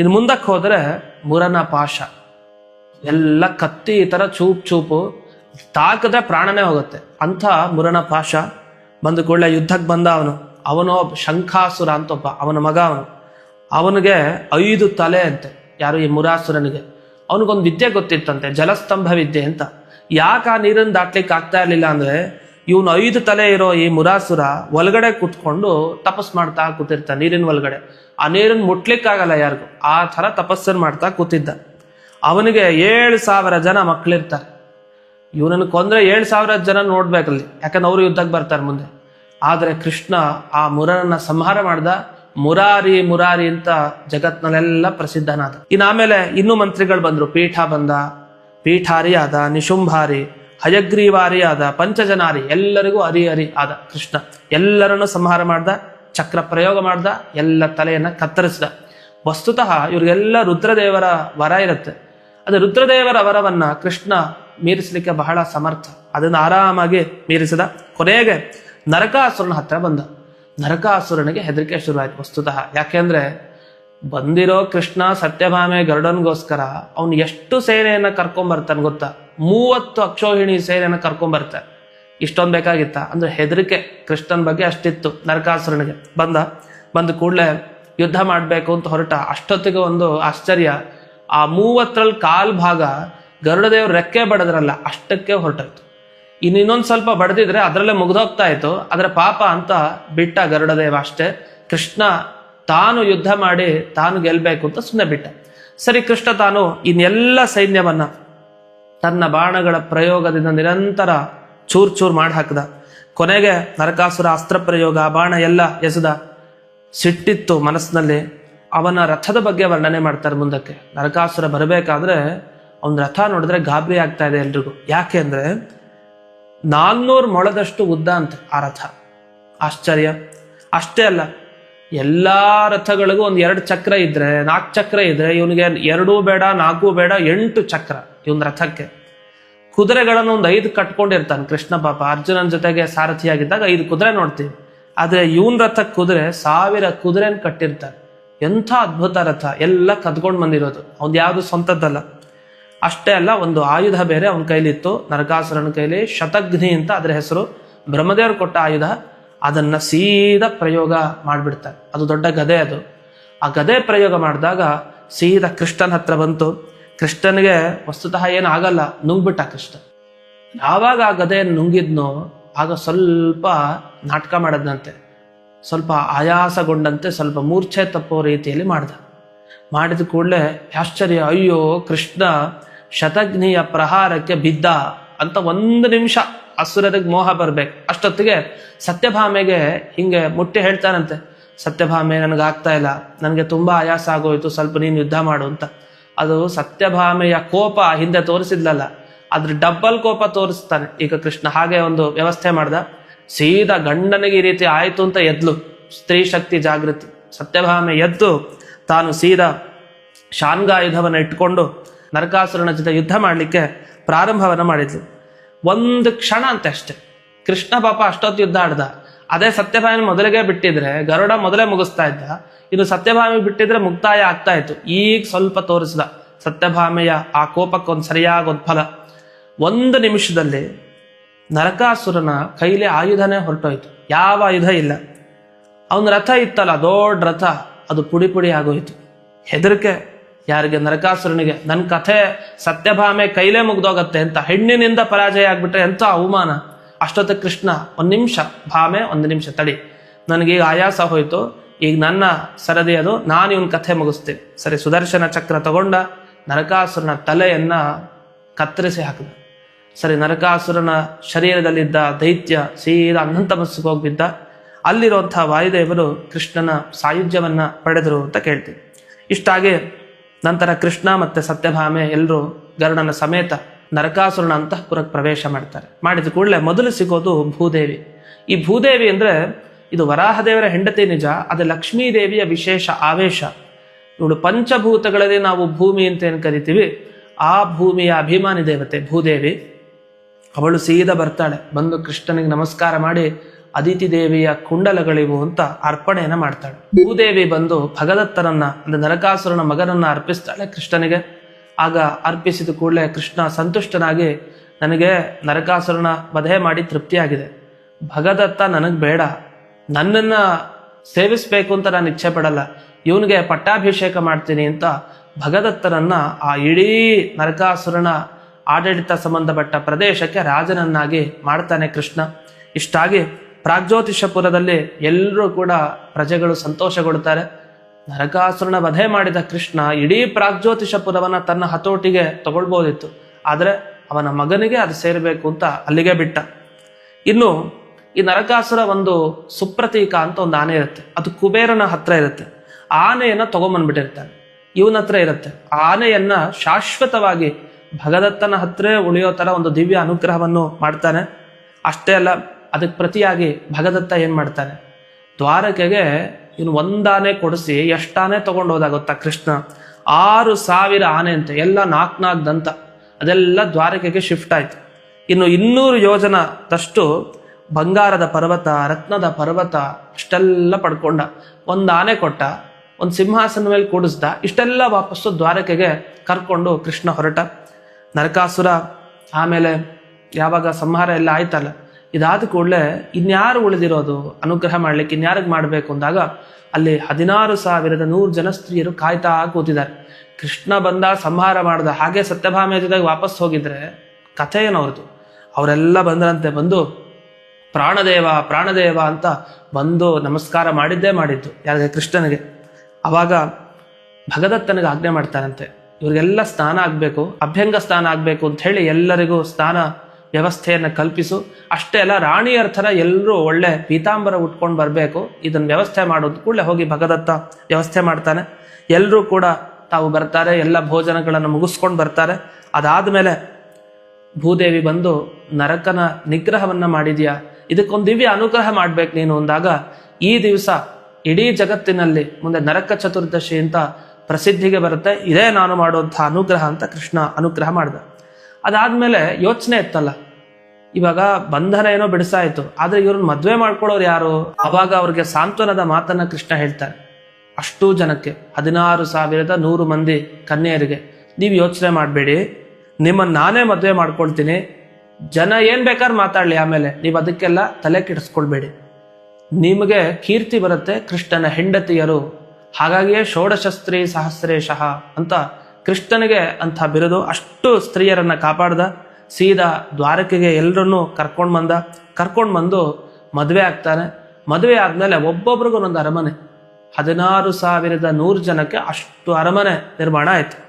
ಇನ್ನು ಮುಂದಕ್ಕೆ ಹೋದರೆ ಮುರನ ಪಾಶ. ಎಲ್ಲ ಕತ್ತಿ ಈ ಥರ ಚೂಪ್ ಚೂಪು. ತಾಕಿದ್ರೆ ಪ್ರಾಣನೇ ಹೋಗುತ್ತೆ. ಅಂಥ ಮುರನ ಪಾಶ. ಬಂದ ಕೂಡಲೇ ಯುದ್ಧಕ್ಕೆ ಬಂದ ಅವನು. ಅವನು ಶಂಖಾಸುರ ಅಂತ ಒಬ್ಬ. ಅವನ ಮಗ ಅವನು. ಅವನಿಗೆ ಐದು ತಲೆ ಅಂತೆ. ಯಾರು ಈ ಮುರಾಸುರನಿಗೆ. ಅವನಿಗೊಂದು ವಿದ್ಯೆ ಗೊತ್ತಿತ್ತಂತೆ, ಜಲಸ್ತಂಭ ವಿದ್ಯೆ ಅಂತ. ಯಾಕೆ ಆ ನೀರನ್ನು ದಾಟ್ಲಿಕ್ಕೆ ಆಗ್ತಾ ಇರಲಿಲ್ಲ ಅಂದ್ರೆ, ಇವನು ಐದು ತಲೆ ಇರೋ ಈ ಮುರಾಸುರ ಒಳಗಡೆ ಕುತ್ಕೊಂಡು ತಪಸ್ ಮಾಡ್ತಾ ಕೂತಿರ್ತಾನೆ ನೀರಿನ ಒಳಗಡೆ ಆ ನೀರನ್ನು ಮುಟ್ಲಿಕ್ಕಾಗಲ್ಲ ಯಾರಿಗೂ. ಆ ಥರ ತಪಸ್ಸನ್ನು ಮಾಡ್ತಾ ಕೂತಿದ್ದ. ಅವನಿಗೆ ಏಳು ಸಾವಿರ ಜನ ಮಕ್ಕಳಿರ್ತಾರೆ ಇವನನ್ನು ಕೊಂದ್ರೆ ಏಳು ಸಾವಿರ ಜನ ನೋಡ್ಬೇಕಲ್ಲಿ, ಯಾಕಂದ್ರೆ ಅವರು ಯುದ್ಧಕ್ಕೆ ಬರ್ತಾರೆ ಮುಂದೆ. ಆದರೆ ಕೃಷ್ಣ ಆ ಮುರನನ್ನ ಸಂಹಾರ ಮಾಡ್ದ ಮುರಾರಿ ಮುರಾರಿ ಅಂತ ಜಗತ್ನಲ್ಲೆಲ್ಲ ಪ್ರಸಿದ್ಧನಾದ. ಇನ್ನು ಆಮೇಲೆ ಇನ್ನೂ ಮಂತ್ರಿಗಳು ಬಂದರು. ಪೀಠ ಬಂದ ಪೀಠಾರಿ ಆದ ನಿಶುಂಭಾರಿ ಹಯಗ್ರೀವಾರಿ ಆದ ಪಂಚಜನಾರಿ, ಎಲ್ಲರಿಗೂ ಹರಿ ಹರಿ ಆದ ಕೃಷ್ಣ. ಎಲ್ಲರನ್ನು ಸಂಹಾರ ಮಾಡ್ದ, ಚಕ್ರ ಪ್ರಯೋಗ ಮಾಡ್ದ, ಎಲ್ಲ ತಲೆಯನ್ನ ಕತ್ತರಿಸಿದ. ವಸ್ತುತಃ ಇವ್ರಿಗೆಲ್ಲ ರುದ್ರದೇವರ ವರ ಇರುತ್ತೆ. ಅದು ರುದ್ರದೇವರ ವರವನ್ನ ಕೃಷ್ಣ ಮೀರಿಸಲಿಕ್ಕೆ ಬಹಳ ಸಮರ್ಥ. ಅದನ್ನು ಆರಾಮಾಗಿ ಮೀರಿಸಿದ. ಕೊನೆಗೆ ನರಕಾಸುರನ ಹತ್ರ ಬಂದ. ನರಕಾಸುರನಿಗೆ ಹೆದರಿಕೆ ಶುರುವಾಯಿತು ವಸ್ತುತಃ. ಯಾಕೆಂದ್ರೆ ಬಂದಿರೋ ಕೃಷ್ಣ ಸತ್ಯಭಾಮೆ ಗರುಡನ್ಗೋಸ್ಕರ ಅವನು ಎಷ್ಟು ಸೇನೆಯನ್ನು ಕರ್ಕೊಂಬರ್ತಾನೆ ಗೊತ್ತಾ? ಮೂವತ್ತು ಅಕ್ಷೋಹಿಣಿ ಸೇನೆಯನ್ನು ಕರ್ಕೊಂಡ್ ಬರ್ತಾನೆ. ಇಷ್ಟೊಂದು ಬೇಕಾಗಿತ್ತ? ಅಂದ್ರೆ ಹೆದರಿಕೆ ಕೃಷ್ಣನ ಬಗ್ಗೆ ಅಷ್ಟಿತ್ತು ನರಕಾಸುರನಿಗೆ. ಬಂದ? ಬಂದ ಕೂಡಲೇ ಯುದ್ಧ ಮಾಡಬೇಕು ಅಂತ ಹೊರಟ. ಅಷ್ಟೊತ್ತಿಗೆ ಒಂದು ಆಶ್ಚರ್ಯ. ಆ ಮೂವತ್ತರಲ್ಲಿ ಕಾಲ್ ಭಾಗ ಗರುಡದೇವ್ರ ರೆಕ್ಕೆ ಬಡದ್ರಲ್ಲ, ಅಷ್ಟಕ್ಕೆ ಹೊರಟಾಯ್ತು. ಇನ್ನು ಇನ್ನೊಂದು ಸ್ವಲ್ಪ ಬಡ್ದಿದ್ರೆ ಅದರಲ್ಲೇ ಮುಗ್ದೋಗ್ತಾ ಇತ್ತು. ಆದರೆ ಪಾಪ ಅಂತ ಬಿಟ್ಟ ಗರುಡದೇವ ಅಷ್ಟೇ. ಕೃಷ್ಣ ತಾನು ಯುದ್ಧ ಮಾಡಿ ತಾನು ಗೆಲ್ಬೇಕು ಅಂತ ಸುಮ್ಮನೆ ಬಿಟ್ಟ. ಸರಿ, ಕೃಷ್ಣ ತಾನು ಇನ್ನೆಲ್ಲ ಸೈನ್ಯವನ್ನ ತನ್ನ ಬಾಣಗಳ ಪ್ರಯೋಗದಿಂದ ನಿರಂತರ ಚೂರ್ ಚೂರ್ ಮಾಡಿ ಹಾಕಿದ ಕೊನೆಗೆ ನರಕಾಸುರ ಅಸ್ತ್ರ ಪ್ರಯೋಗ ಬಾಣ ಎಲ್ಲ ಎಸೆದ. ಸಿಟ್ಟಿತ್ತು ಮನಸ್ಸಿನಲ್ಲಿ. ಅವನ ರಥದ ಬಗ್ಗೆ ವರ್ಣನೆ ಮಾಡ್ತಾರೆ ಮುಂದಕ್ಕೆ. ನರಕಾಸುರ ಬರಬೇಕಾದ್ರೆ ಅವನ ರಥ ನೋಡಿದ್ರೆ ಗಾಬರಿ ಆಗ್ತಾ ಇದೆ ಎಲ್ರಿಗೂ. ಯಾಕೆ ಅಂದ್ರೆ ನಾನ್ನೂರು ಮೊಳದಷ್ಟು ಉದ್ದ ಅಂತ ಆ ರಥ ಆಶ್ಚರ್ಯ. ಅಷ್ಟೇ ಅಲ್ಲ, ಎಲ್ಲಾ ರಥಗಳಿಗೂ ಒಂದು ಎರಡು ಚಕ್ರ ಇದ್ರೆ ನಾಲ್ಕು ಚಕ್ರ ಇದ್ರೆ ಇವನಿಗೆ ಎರಡೂ ಬೇಡ, ನಾಲ್ಕು ಬೇಡ, ಎಂಟು ಚಕ್ರ ಇವನ್ ರಥಕ್ಕೆ. ಕುದುರೆಗಳನ್ನು ಒಂದು ಐದು ಕಟ್ಕೊಂಡಿರ್ತಾನೆ ಕೃಷ್ಣ ಪಾಪ. ಅರ್ಜುನನ ಜೊತೆಗೆ ಸಾರಥಿಯಾಗಿದ್ದಾಗ ಐದು ಕುದುರೆ ನೋಡ್ತೀವಿ. ಆದರೆ ಇವನ್ ರಥಕ್ಕೆ ಕುದುರೆ ಸಾವಿರ ಕುದುರೆನ್ ಕಟ್ಟಿರ್ತಾನೆ. ಎಂಥ ಅದ್ಭುತ ರಥ. ಎಲ್ಲ ಕದ್ಕೊಂಡು ಬಂದಿರೋದು. ಅವ್ನ್ ಯಾವ್ದು ಸ್ವಂತದ್ದಲ್ಲ. ಅಷ್ಟೇ ಅಲ್ಲ, ಒಂದು ಆಯುಧ ಬೇರೆ ಅವನ ಕೈಲಿತ್ತು ನರಕಾಸುರನ ಕೈಲಿ ಶತಘ್ನಿ ಅಂತ ಅದರ ಹೆಸರು. ಬ್ರಹ್ಮದೇವರು ಕೊಟ್ಟ ಆಯುಧ, ಅದನ್ನ ಸೀದ ಪ್ರಯೋಗ ಮಾಡ್ಬಿಡ್ತಾರೆ. ಅದು ದೊಡ್ಡ ಗದೆ ಅದು. ಆ ಗದೆ ಪ್ರಯೋಗ ಮಾಡಿದಾಗ ಸೀದಾ ಕೃಷ್ಣನ ಹತ್ರ ಬಂತು. ಕೃಷ್ಣನಿಗೆ ವಸ್ತುತಃ ಏನು ಆಗಲ್ಲ, ನುಂಗ್ಬಿಟ್ಟ ಕೃಷ್ಣ. ಯಾವಾಗ ಆ ಗದೆಯನ್ನು ನುಂಗಿದ್ನೋ, ಆಗ ಸ್ವಲ್ಪ ನಾಟಕ ಮಾಡದಂತೆ ಸ್ವಲ್ಪ ಆಯಾಸಗೊಂಡಂತೆ, ಸ್ವಲ್ಪ ಮೂರ್ಛೆ ತಪ್ಪೋ ರೀತಿಯಲ್ಲಿ ಮಾಡ್ದ. ಮಾಡಿದ ಕೂಡಲೇ, ಆಶ್ಚರ್ಯ, ಅಯ್ಯೋ ಕೃಷ್ಣ ಶತಘ್ನಿಯ ಪ್ರಹಾರಕ್ಕೆ ಬಿದ್ದ ಅಂತ ಒಂದು ನಿಮಿಷ ಅಸುರರಿಗೆ ಮೋಹ ಬರ್ಬೇಕು. ಅಷ್ಟೊತ್ತಿಗೆ ಸತ್ಯಭಾಮೆಗೆ ಹಿಂಗೆ ಮುಟ್ಟಿ ಹೇಳ್ತಾನಂತೆ, ಸತ್ಯಭಾಮೆ ನನಗೆ ಆಗ್ತಾ ಇಲ್ಲ. ನನಗೆ ತುಂಬಾ ಆಯಾಸ ಆಗೋಯ್ತು. ಸ್ವಲ್ಪ ನೀನು ಯುದ್ಧ ಮಾಡು ಅಂತ. ಅದು ಸತ್ಯಭಾಮೆಯ ಕೋಪ ಹಿಂದೆ ತೋರಿಸಿದ್ಲಲ್ಲ, ಅದ್ರ ಡಬ್ಬಲ್ ಕೋಪ ತೋರಿಸ್ತಾನೆ. ಈಗ ಕೃಷ್ಣ ಹಾಗೆ ಒಂದು ವ್ಯವಸ್ಥೆ ಮಾಡ್ದ. ಸೀದಾ ಗಂಡನಿಗೆ ಈ ರೀತಿ ಆಯಿತು ಅಂತ ಎದ್ಲು. ಸ್ತ್ರೀ ಶಕ್ತಿ ಜಾಗೃತಿ. ಸತ್ಯಭಾಮೆ ಎದ್ದು ತಾನು ಸೀದಾ ಶಾನ್ಗಾಯುಧವನ್ನು ಇಟ್ಕೊಂಡು ನರಕಾಸುರನ ಜೊತೆ ಯುದ್ಧ ಮಾಡಲಿಕ್ಕೆ ಪ್ರಾರಂಭವನ್ನು ಮಾಡಿದ್ಲು. ಒಂದು ಕ್ಷಣ ಅಂತ ಅಷ್ಟೆ. ಕೃಷ್ಣ ಪಾಪ ಅಷ್ಟೊತ್ತು ಯುದ್ಧ ಆಡ್ದ. ಅದೇ ಸತ್ಯಭಾಮಿ ಮೊದಲಿಗೆ ಬಿಟ್ಟಿದ್ರೆ, ಗರುಡ ಮೊದಲೇ ಮುಗಿಸ್ತಾ ಇದ್ದ. ಇದು ಸತ್ಯಭಾಮಿ ಬಿಟ್ಟಿದ್ರೆ ಮುಕ್ತಾಯ ಆಗ್ತಾ ಇತ್ತು. ಈಗ ಸ್ವಲ್ಪ ತೋರಿಸಿದ. ಸತ್ಯಭಾಮೆಯ ಆ ಕೋಪಕ್ಕೊಂದು ಸರಿಯಾಗಿ ಒಂದು ಫಲ. ಒಂದು ನಿಮಿಷದಲ್ಲಿ ನರಕಾಸುರನ ಕೈಲಿ ಆಯುಧನೇ ಹೊರಟೋಯ್ತು. ಯಾವ ಆಯುಧ ಇಲ್ಲ. ಅವನ ರಥ ಇತ್ತಲ್ಲ, ದೊಡ್ಡ ರಥ. ಅದು ಪುಡಿ ಪುಡಿ ಆಗೋಯ್ತು. ಹೆದರಿಕೆ. ಯಾರಿಗೆ? ನರಕಾಸುರನಿಗೆ. ನನ್ನ ಕಥೆ ಸತ್ಯಭಾಮೆ ಕೈಲೇ ಮುಗ್ದೋಗತ್ತೆ ಅಂತ. ಹೆಣ್ಣಿನಿಂದ ಪರಾಜಯ ಆಗ್ಬಿಟ್ರೆ ಎಂತ ಅವಮಾನ? ಅಷ್ಟೊತ್ತ ಕೃಷ್ಣ, ಒಂದು ನಿಮಿಷ. ಭಾಮೆ, ಒಂದು ನಿಮಿಷ. ತಡಿ. ನನಗೀಗ ಆಯಾಸ ಹೋಯಿತು. ಈಗ ನನ್ನ ಸರದಿ ಅದು. ನಾನು ಇವನ್ ಕಥೆ ಮುಗಿಸ್ತೀನಿ. ಸರಿ, ಸುದರ್ಶನ ಚಕ್ರ ತಗೊಂಡ ನರಕಾಸುರನ ತಲೆಯನ್ನ ಕತ್ತರಿಸಿ ಹಾಕಿದ. ಸರಿ, ನರಕಾಸುರನ ಶರೀರದಲ್ಲಿದ್ದ ದೈತ್ಯ ಸೀದಾ ಅನಂತ ಮಸ್ಸಿಗೆ ಹೋಗ್ಬಿದ್ದ. ಅಲ್ಲಿರುವಂತಹ ವಾಯುದೇವರು ಕೃಷ್ಣನ ಸಾಯುಜ್ಯವನ್ನ ಪಡೆದರು ಅಂತ ಕೇಳ್ತೀನಿ. ಇಷ್ಟಾಗಿ ನಂತರ ಕೃಷ್ಣ ಮತ್ತೆ ಸತ್ಯಭಾಮೆ ಎಲ್ಲರೂ ಗರುಡನ ಸಮೇತ ನರಕಾಸುರನ ಅಂತಃಪುರಕ್ಕೆ ಪ್ರವೇಶ ಮಾಡ್ತಾರೆ. ಮಾಡಿದ ಕೂಡಲೇ ಮೊದಲು ಸಿಗೋದು ಭೂದೇವಿ. ಈ ಭೂದೇವಿ ಅಂದ್ರೆ ಇದು ವರಾಹದೇವರ ಹೆಂಡತಿ ನಿಜ, ಅದು ಲಕ್ಷ್ಮೀ ದೇವಿಯ ವಿಶೇಷ ಆವೇಶ. ಇವಳು ಪಂಚಭೂತಗಳಲ್ಲಿ ನಾವು ಭೂಮಿ ಅಂತ ಏನು ಕರಿತೀವಿ? ಆ ಭೂಮಿಯ ಅಭಿಮಾನಿ ದೇವತೆ ಭೂದೇವಿ. ಅವಳು ಸೀದಾ ಬರ್ತಾಳೆ. ಬಂದು ಕೃಷ್ಣನಿಗೆ ನಮಸ್ಕಾರ ಮಾಡಿ ಅದಿತಿ ದೇವಿಯ ಕುಂಡಲಗಳಿವು ಅಂತ ಅರ್ಪಣೆಯನ್ನ ಮಾಡ್ತಾಳೆ. ಭೂದೇವಿ ಬಂದು ಭಗದತ್ತರನ್ನ, ಅಂದ್ರೆ ನರಕಾಸುರನ ಮಗನನ್ನ ಅರ್ಪಿಸ್ತಾಳೆ ಕೃಷ್ಣನಿಗೆ. ಆಗ ಅರ್ಪಿಸಿದ ಕೂಡಲೇ ಕೃಷ್ಣ ಸಂತುಷ್ಟನಾಗಿ, ನನಗೆ ನರಕಾಸುರನ ವಧೆ ಮಾಡಿ ತೃಪ್ತಿಯಾಗಿದೆ. ಭಗದತ್ತ ನನಗೆ ಬೇಡ. ನನ್ನನ್ನ ಸೇವಿಸ್ಬೇಕು ಅಂತ ನಾನು ಇಚ್ಛೆ ಪಡಲ್ಲ ಇವನಿಗೆ ಪಟ್ಟಾಭಿಷೇಕ ಮಾಡ್ತೀನಿ ಅಂತ ಭಗದತ್ತರನ್ನ ಆ ಇಡೀ ನರಕಾಸುರನ ಆಡಳಿತ ಸಂಬಂಧಪಟ್ಟ ಪ್ರದೇಶಕ್ಕೆ ರಾಜನನ್ನಾಗಿ ಮಾಡ್ತಾನೆ ಕೃಷ್ಣ. ಇಷ್ಟಾಗಿ ಪ್ರಾಗ್ಜ್ಯೋತಿಷಪುರದಲ್ಲಿ ಎಲ್ಲರೂ ಕೂಡ ಪ್ರಜೆಗಳು ಸಂತೋಷಗೊಳ್ತಾರೆ ನರಕಾಸುರನ ವಧೆ ಮಾಡಿದ ಕೃಷ್ಣ ಇಡೀ ಪ್ರಾಗ್ಜ್ಯೋತಿಷಪುರವನ್ನ ತನ್ನ ಹತೋಟಿಗೆ ತಗೊಳ್ಬೋದಿತ್ತು. ಆದರೆ ಅವನ ಮಗನಿಗೆ ಅದು ಸೇರಬೇಕು ಅಂತ ಅಲ್ಲಿಗೆ ಬಿಟ್ಟ. ಇನ್ನು ಈ ನರಕಾಸುರ ಒಂದು ಸುಪ್ರತೀಕ ಅಂತ ಒಂದು ಆನೆ ಇರುತ್ತೆ. ಅದು ಕುಬೇರನ ಹತ್ರ ಇರುತ್ತೆ. ಆನೆಯನ್ನ ತಗೊಂಬಂದ್ಬಿಟ್ಟಿರ್ತಾನೆ. ಇವನ ಹತ್ರ ಇರುತ್ತೆ. ಆ ಆನೆಯನ್ನ ಶಾಶ್ವತವಾಗಿ ಭಗದತ್ತನ ಹತ್ರ ಉಳಿಯೋ ತರ ಒಂದು ದಿವ್ಯ ಅನುಗ್ರಹವನ್ನು ಮಾಡ್ತಾನೆ. ಅಷ್ಟೇ ಅಲ್ಲ ಅದಕ್ಕೆ ಪ್ರತಿಯಾಗಿ ಭಗದತ್ತ ಏನು ಮಾಡ್ತಾನೆ ದ್ವಾರಕೆಗೆ ಇನ್ನು ಒಂದಾನೆ ಕೊಡಿಸಿ, ಎಷ್ಟಾನೆ ತಗೊಂಡು ಹೋದ ಗೊತ್ತಾ ಕೃಷ್ಣ? ಆರು ಸಾವಿರ ಆನೆ ಅಂತ, ಎಲ್ಲ ನಾಲ್ಕು ನಾಲ್ಕು ದಂತ. ಅದೆಲ್ಲ ದ್ವಾರಕೆಗೆ ಶಿಫ್ಟ್ ಆಯ್ತು. ಇನ್ನು ಇನ್ನೂರು ಯೋಜನದಷ್ಟು ಬಂಗಾರದ ಪರ್ವತ, ರತ್ನದ ಪರ್ವತ, ಅಷ್ಟೆಲ್ಲ ಪಡ್ಕೊಂಡ. ಒಂದು ಆನೆ ಕೊಟ್ಟ, ಒಂದು ಸಿಂಹಾಸನ ಮೇಲೆ ಕೂಡಿಸ್ದ, ಇಷ್ಟೆಲ್ಲ ವಾಪಸ್ಸು ದ್ವಾರಕೆಗೆ ಕರ್ಕೊಂಡು ಕೃಷ್ಣ ಹೊರಟ. ನರಕಾಸುರ, ಆಮೇಲೆ ಯಾವಾಗ ಸಂಹಾರ ಎಲ್ಲ ಆಯ್ತಲ್ಲ? ಇದಾದ ಕೂಡಲೇ ಇನ್ಯಾರು ಉಳಿದಿರೋದು ಅನುಗ್ರಹ ಮಾಡ್ಲಿಕ್ಕೆ ಇನ್ಯಾರಿಗೆ ಮಾಡಬೇಕು ಅಂದಾಗ ಅಲ್ಲಿ ಹದಿನಾರು ಸಾವಿರದ ನೂರು ಜನ ಸ್ತ್ರೀಯರು ಕಾಯ್ತಾ ಕೂತಿದ್ದಾರೆ. ಕೃಷ್ಣ ಬಂದ ಸಂಹಾರ ಮಾಡ್ದ ಹಾಗೆ ಸತ್ಯಭಾಮ ಜೊತೆಗೆ ವಾಪಸ್ ಹೋಗಿದ್ರೆ ಕಥೆ ಏನವ್ರದ್ದು ಅವರೆಲ್ಲ ಬಂದ್ರಂತೆ ಬಂದು, ಪ್ರಾಣದೇವ ಪ್ರಾಣದೇವ ಅಂತ ಬಂದು ನಮಸ್ಕಾರ ಮಾಡಿದ್ದೇ ಮಾಡಿದ್ದು ಯಾರಿಗೆ? ಕೃಷ್ಣನಿಗೆ. ಅವಾಗ ಭಗದತ್ತನಿಗೆ ಆಜ್ಞೆ ಮಾಡ್ತಾರಂತೆ, ಇವರಿಗೆಲ್ಲ ಸ್ನಾನ ಆಗಬೇಕು, ಅಭ್ಯಂಗ ಸ್ನಾನ ಆಗಬೇಕು ಅಂತ ಹೇಳಿ ಎಲ್ಲರಿಗೂ ಸ್ನಾನ ವ್ಯವಸ್ಥೆಯನ್ನ ಕಲ್ಪಿಸು. ಅಷ್ಟೇ ಅಲ್ಲ, ರಾಣಿಯರ ಥರ ಎಲ್ಲರೂ ಒಳ್ಳೆ ಪೀತಾಂಬರ ಉಟ್ಕೊಂಡು ಬರಬೇಕು. ಇದನ್ನು ವ್ಯವಸ್ಥೆ ಮಾಡೋದು ಕೂಡಲೇ ಹೋಗಿ ಭಗದತ್ತ ವ್ಯವಸ್ಥೆ ಮಾಡ್ತಾನೆ. ಎಲ್ಲರೂ ಕೂಡ ತಾವು ಬರ್ತಾರೆ, ಎಲ್ಲ ಭೋಜನಗಳನ್ನು ಮುಗಿಸ್ಕೊಂಡು ಬರ್ತಾರೆ. ಅದಾದ ಮೇಲೆ ಭೂದೇವಿ ಬಂದು, ನರಕನ ನಿಗ್ರಹವನ್ನು ಮಾಡಿದ್ಯಾ? ಇದಕ್ಕೊಂದು ದಿವ್ಯ ಅನುಗ್ರಹ ಮಾಡಬೇಕು ನೀನು ಅಂದಾಗ, ಈ ದಿವಸ ಇಡೀ ಜಗತ್ತಿನಲ್ಲಿ ಮುಂದೆ ನರಕ ಚತುರ್ದಶಿ ಅಂತ ಪ್ರಸಿದ್ಧಿಗೆ ಬರುತ್ತೆ. ಇದೇ ನಾನು ಮಾಡುವಂಥ ಅನುಗ್ರಹ ಅಂತ ಕೃಷ್ಣ ಅನುಗ್ರಹ ಮಾಡಿದೆ. ಅದಾದಮೇಲೆ ಯೋಚನೆ ಇತ್ತಲ್ಲ ಇವಾಗ ಬಂಧನ ಏನೋ ಬಿಡಿಸಾಯಿತು ಆದ್ರೆ ಇವ್ರನ್ನ ಮದ್ವೆ ಮಾಡ್ಕೊಳ್ಳೋರು ಯಾರು? ಅವಾಗ ಅವ್ರಿಗೆ ಸಾಂತ್ವನದ ಮಾತನ್ನ ಕೃಷ್ಣ ಹೇಳ್ತಾರೆ ಅಷ್ಟು ಜನಕ್ಕೆ, ಹದಿನಾರು ಸಾವಿರದ ನೂರು ಮಂದಿ ಕನ್ಯೆಯರಿಗೆ, ನೀವು ಯೋಚನೆ ಮಾಡಬೇಡಿ. ನಿಮ್ಮನ್ನ ನಾನೇ ಮದುವೆ ಮಾಡ್ಕೊಳ್ತೀನಿ. ಜನ ಏನ್ ಬೇಕಾದ್ರೆ ಮಾತಾಡ್ಲಿ ಆಮೇಲೆ. ನೀವು ಅದಕ್ಕೆಲ್ಲ ತಲೆ ಕೆಡಿಸ್ಕೊಳ್ಬೇಡಿ. ನಿಮಗೆ ಕೀರ್ತಿ ಬರುತ್ತೆ ಕೃಷ್ಣನ ಹೆಂಡತಿಯರು. ಹಾಗಾಗಿಯೇ ಷೋಡಶಸ್ತ್ರೀ ಸಹಸ್ರೇಶಃ ಅಂತ ಕೃಷ್ಣನಿಗೆ ಅಂತ ಬಿರುದು ಅಷ್ಟು ಸ್ತ್ರೀಯರನ್ನ ಕಾಪಾಡ್ದ ಸೀದಾ ದ್ವಾರಕೆಗೆ ಎಲ್ಲರನ್ನೂ ಕರ್ಕೊಂಡು ಬಂದ, ಕರ್ಕೊಂಡು ಬಂದು ಮದುವೆ ಆಗ್ತಾನೆ. ಮದುವೆ ಆದಮೇಲೆ ಒಬ್ಬೊಬ್ರಿಗೂ ಒಂದೊಂದು ಅರಮನೆ. ಹದಿನಾರು ಸಾವಿರದ ನೂರು ಜನಕ್ಕೆ ಅಷ್ಟು ಅರಮನೆ ನಿರ್ಮಾಣ ಆಯ್ತು.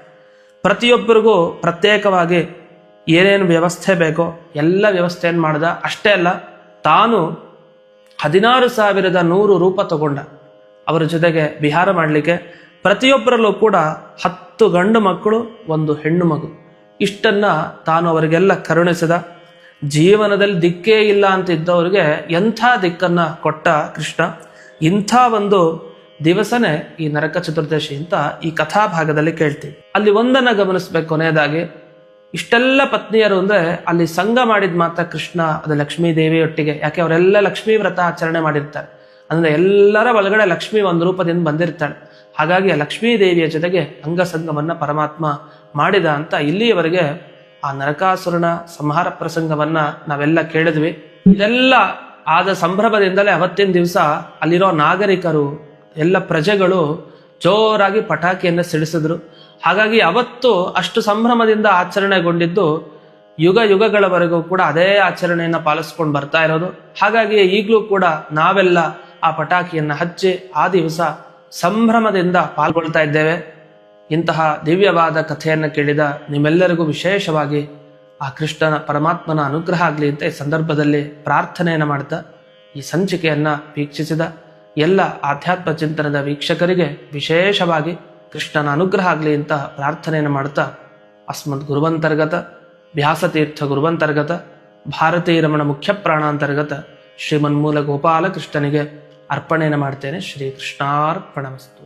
ಪ್ರತಿಯೊಬ್ಬರಿಗೂ ಪ್ರತ್ಯೇಕವಾಗಿ ಏನೇನು ವ್ಯವಸ್ಥೆ ಬೇಕೋ ಎಲ್ಲ ವ್ಯವಸ್ಥೆಯನ್ನು ಮಾಡ್ದ? ಅಷ್ಟೇ ಅಲ್ಲ, ತಾನು ಹದಿನಾರು ಸಾವಿರದ ನೂರು ರೂಪ ತಗೊಂಡ. ಅವರ ಜೊತೆಗೆ ವಿಹಾರ ಮಾಡಲಿಕ್ಕೆ ಪ್ರತಿಯೊಬ್ಬರಲ್ಲೂ ಕೂಡ ಹತ್ತು ಗಂಡು ಮಕ್ಕಳು, ಒಂದು ಹೆಣ್ಣು ಮಗು. ಇಷ್ಟನ್ನ ತಾನು ಅವರಿಗೆಲ್ಲ ಕರುಣಿಸಿದ. ಜೀವನದಲ್ಲಿ ದಿಕ್ಕೇ ಇಲ್ಲ ಅಂತ ಇದ್ದವರಿಗೆ ಎಂಥ ದಿಕ್ಕನ್ನ ಕೊಟ್ಟ ಕೃಷ್ಣ? ಇಂಥ ಒಂದು ದಿವಸನೇ ಈ ನರಕ ಚತುರ್ದಶಿ ಅಂತ ಈ ಕಥಾಭಾಗದಲ್ಲಿ ಕೇಳ್ತೀವಿ. ಅಲ್ಲಿ ಒಂದನ್ನು ಗಮನಿಸ್ಬೇಕು ಕೊನೆಯದಾಗಿ. ಇಷ್ಟೆಲ್ಲ ಪತ್ನಿಯರು ಅಂದ್ರೆ ಅಲ್ಲಿ ಸಂಘ ಮಾಡಿದ ಮಾತ್ರ ಕೃಷ್ಣ, ಅದು ಲಕ್ಷ್ಮೀ ದೇವಿಯೊಟ್ಟಿಗೆ ಯಾಕೆ ಅವರೆಲ್ಲ ಲಕ್ಷ್ಮೀ ವ್ರತ ಆಚರಣೆ ಮಾಡಿರ್ತಾರೆ. ಅಂದ್ರೆ ಎಲ್ಲರ ಒಳಗಡೆ ಲಕ್ಷ್ಮಿ ಒಂದು ರೂಪದಿಂದ ಬಂದಿರ್ತಾಳೆ. ಹಾಗಾಗಿ ಆ ಲಕ್ಷ್ಮೀ ದೇವಿಯ ಜೊತೆಗೆ ಅಂಗಸಂಗವನ್ನ ಪರಮಾತ್ಮ ಮಾಡಿದ ಅಂತ ಇಲ್ಲಿಯವರೆಗೆ ಆ ನರಕಾಸುರನ ಸಂಹಾರ ಪ್ರಸಂಗವನ್ನ ನಾವೆಲ್ಲ ಕೇಳಿದ್ವಿ. ಇದೆಲ್ಲ ಆದ ಸಂಭ್ರಮದಿಂದಲೇ ಅವತ್ತಿನ ದಿವಸ ಅಲ್ಲಿರೋ ನಾಗರಿಕರು, ಎಲ್ಲ ಪ್ರಜೆಗಳು ಜೋರಾಗಿ ಪಟಾಕಿಯನ್ನು ಸಿಡಿಸಿದ್ರು. ಹಾಗಾಗಿ ಅವತ್ತು ಅಷ್ಟು ಸಂಭ್ರಮದಿಂದ ಆಚರಣೆಗೊಂಡಿದ್ದು ಯುಗ ಯುಗಗಳವರೆಗೂ ಕೂಡ ಅದೇ ಆಚರಣೆಯನ್ನು ಪಾಲಿಸ್ಕೊಂಡು ಬರ್ತಾ ಇರೋದು. ಹಾಗಾಗಿ ಈಗಲೂ ಕೂಡ ನಾವೆಲ್ಲ ಆ ಪಟಾಕಿಯನ್ನು ಹಚ್ಚಿ ಆ ದಿವಸ ಸಂಭ್ರಮದಿಂದ ಪಾಲ್ಗೊಳ್ತಾ ಇದ್ದೇವೆ. ಇಂತಹ ದಿವ್ಯವಾದ ಕಥೆಯನ್ನು ಕೇಳಿದ ನಿಮ್ಮೆಲ್ಲರಿಗೂ ವಿಶೇಷವಾಗಿ ಆ ಕೃಷ್ಣನ ಪರಮಾತ್ಮನ ಅನುಗ್ರಹ ಆಗಲಿ ಅಂತ ಈ ಸಂದರ್ಭದಲ್ಲಿ ಪ್ರಾರ್ಥನೆಯನ್ನು ಮಾಡ್ತಾ ಈ ಸಂಚಿಕೆಯನ್ನು ವೀಕ್ಷಿಸಿದ ಎಲ್ಲ ಆಧ್ಯಾತ್ಮ ಚಿಂತನದ ವೀಕ್ಷಕರಿಗೆ ವಿಶೇಷವಾಗಿ ಕೃಷ್ಣನ ಅನುಗ್ರಹ ಆಗಲಿ ಅಂತ ಪ್ರಾರ್ಥನೆಯನ್ನು ಮಾಡ್ತಾ ಅಸ್ಮದ್ ಗುರುವಂತರ್ಗತ, ವ್ಯಾಸತೀರ್ಥ ಗುರುವಂತರ್ಗತ ಭಾರತೀಯ ರಮಣ ಮುಖ್ಯ ಪ್ರಾಣಾಂತರ್ಗತ ಶ್ರೀಮನ್ಮೂಲ ಗೋಪಾಲ ಕೃಷ್ಣನಿಗೆ ಅರ್ಪಣೆಯನ್ನು ಮಾಡ್ತೇನೆ. ಶ್ರೀ ಕೃಷ್ಣಾರ್ಪಣಮಸ್ತು